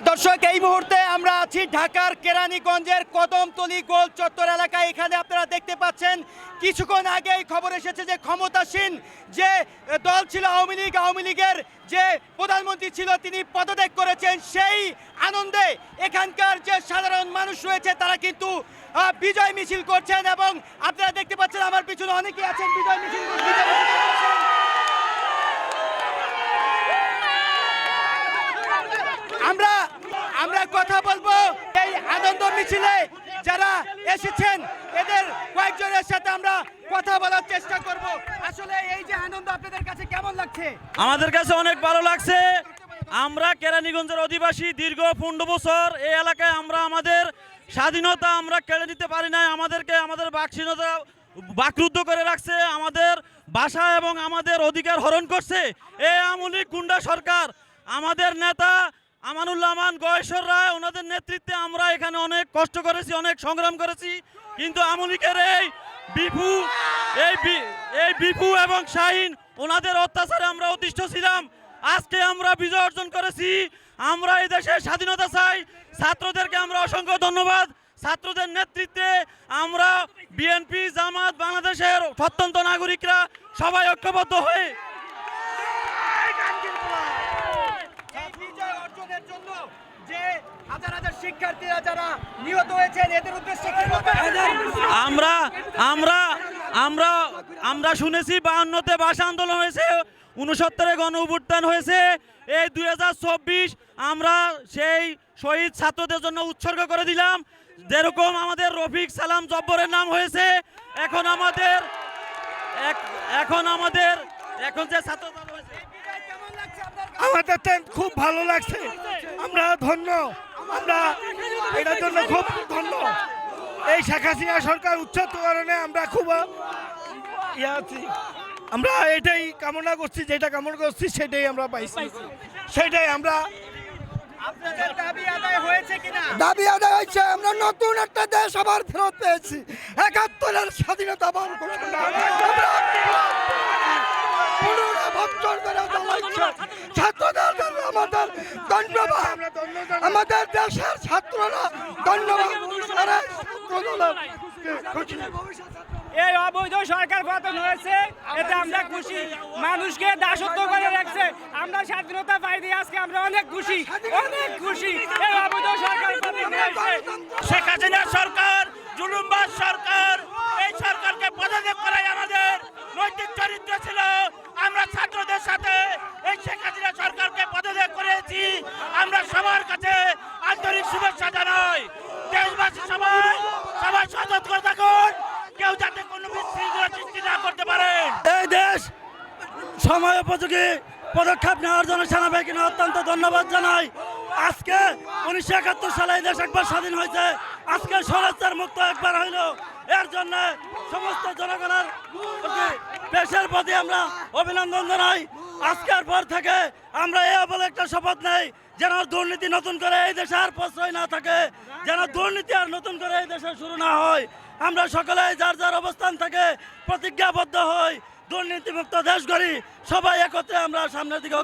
দর্শক, এই মুহূর্তে আমরা আছি ঢাকার কেরানীগঞ্জের কদমতলি গোল চত্বর এলাকায়। এখানে আপনারা দেখতে পাচ্ছেন, কিছুক্ষণ আগেই খবর এসেছে যে ক্ষমতাসীন যে দল ছিল আওয়ামী লীগ, আওয়ামী লীগের যে প্রধানমন্ত্রী ছিল, তিনি পদত্যাগ করেছেন। সেই আনন্দে এখানকার যে সাধারণ মানুষ রয়েছে, তারা কিন্তু বিজয় মিছিল করছেন এবং আপনারা দেখতে পাচ্ছেন, আমার পিছনে অনেকেই আছেন, বিজয় মিছিল বিজয় মিছিল করছেন। আমরা আমরা কথা বলব এই আনন্দ মিছিলে যারা এসেছেন, এদের কয়েকজনের সাথে আমরা কথা বলার চেষ্টা করব। আসলে এই যে আনন্দ আপনাদের কাছে কেমন লাগছে? আমাদের কাছে অনেক ভালো লাগছে। আমরা কেরানীগঞ্জের অধিবাসী দীর্ঘ পনেরো বছর এই এলাকায় আমরা আমাদের স্বাধীনতা আমরা কেড়ে নিতে পারি নাই। আমাদেরকে আমাদের বাকস্বাধীনতা বাকরুদ্ধ করে রাখছে। আমাদের ভাষা এবং আমাদের অধিকার হরণ করছে। এ আমলি গুন্ডা সরকার, আমাদের নেতা আমানুল্লাহ আমান, গয়েশ্বর রায়, ওনাদের নেতৃত্বে আমরা এখানে অনেক কষ্ট করেছি, অনেক সংগ্রাম করেছি। কিন্তু আমলিকের এই বিপু এই এই বিপু এবং শাহিন, ওনাদের অত্যাচারে আমরা অতিষ্ঠ ছিলাম। আজকে আমরা বিজয় অর্জন করেছি। আমরা এই দেশের স্বাধীনতা চাই। ছাত্রদেরকে আমরা অসংখ্য ধন্যবাদ। ছাত্রদের নেতৃত্বে আমরা বিএনপি, জামাত, বাংলাদেশের প্রত্যন্ত নাগরিকরা সবাই ঐক্যবদ্ধ হয়ে এই বিজয় অর্জনের জন্য যে আমরা আমরা আমরা আমরা শুনেছি বাহান্নতে ভাষা আন্দোলন হয়েছে, উনসত্তরে গণ অভ্যুত্থান হয়েছে। এই দুই হাজার চব্বিশ আমরা সেই শহীদ ছাত্রদের জন্য উৎসর্গ করে দিলাম। যেরকম আমাদের রফিক সালাম জব্বরের নাম হয়েছে, এখন আমাদের এখন আমাদের, এখন যে ছাত্র হয়েছে। আমাদের তো খুব ভালো লাগছে। আমরা ধন্য। আমরা এটার জন্য খুব ধন্য। এই শেখ হাসিনা সরকার উচ্ছেদ কারণে আমরা খুব ইয়ে আছি। আমরা এটাই কামনা করছি যেটা কামনা করছি সেটাই আমরা পাইছি। সেটাই আমরা দাবি আদায় হয়েছে দাবি আদায় হয়েছে। আমরা নতুন একটা দেশ আবার ফেরত পেয়েছি। একাত্তরের স্বাধীনতা আবার ঘোষণা। আমরা পনেরো বছর ধরে চালাচ্ছে ছাত্রদের জন্য আমাদের ধন্যবাদ আমাদের দেশের ছাত্ররা ধন্যবাদ এই অবৈধ সরকার পতন হয়েছে এতে আমরা খুশি। মানুষকে দাসত্ব করে রাখছে। আমরা স্বাধীনতা পাই দিয়ে আজকে আমরা অনেক খুশি। অনেক খুশি। এই অবৈধ সরকার পতন হয়েছে। শেখ হাসিনা সরকার জুলুমবাজ সরকার আমরা সবার কাছে আন্তরিক শুভেচ্ছা জানাই। দেশবাসী সবাই সবাই সতর্ক থাকুন। কেউ যাতে কোনো বিশৃঙ্খলা সৃষ্টি না করতে পারেন এই দেশ সময় উপযোগী পদক্ষেপ নেওয়ার জন্য সেনাবাহিনীকে অত্যন্ত ধন্যবাদ জানাই। আজকে উনিশশো একাত্তর সালে এই দেশ একবার স্বাধীন হয়েছে। আজকে স্বরাজ্যের মুক্ত একবার হইল। এর জন্য সমস্ত জনগণের দেশের প্রতি আমরা অভিনন্দন জানাই। আজকের পর থেকে আমরা এই বলে একটা শপথ নেই। যেন দুর্নীতি নতুন করে এই দেশে আর প্রশ্রয় না থাকে, যেন দুর্নীতি আর নতুন করে এই দেশে শুরু না হয়। আমরা সকলে যার যার অবস্থান থেকে প্রতিজ্ঞাবদ্ধ হই, দুর্নীতিমুক্ত দেশ গড়ি সবাই একত্রে আমরা সামনের দিকে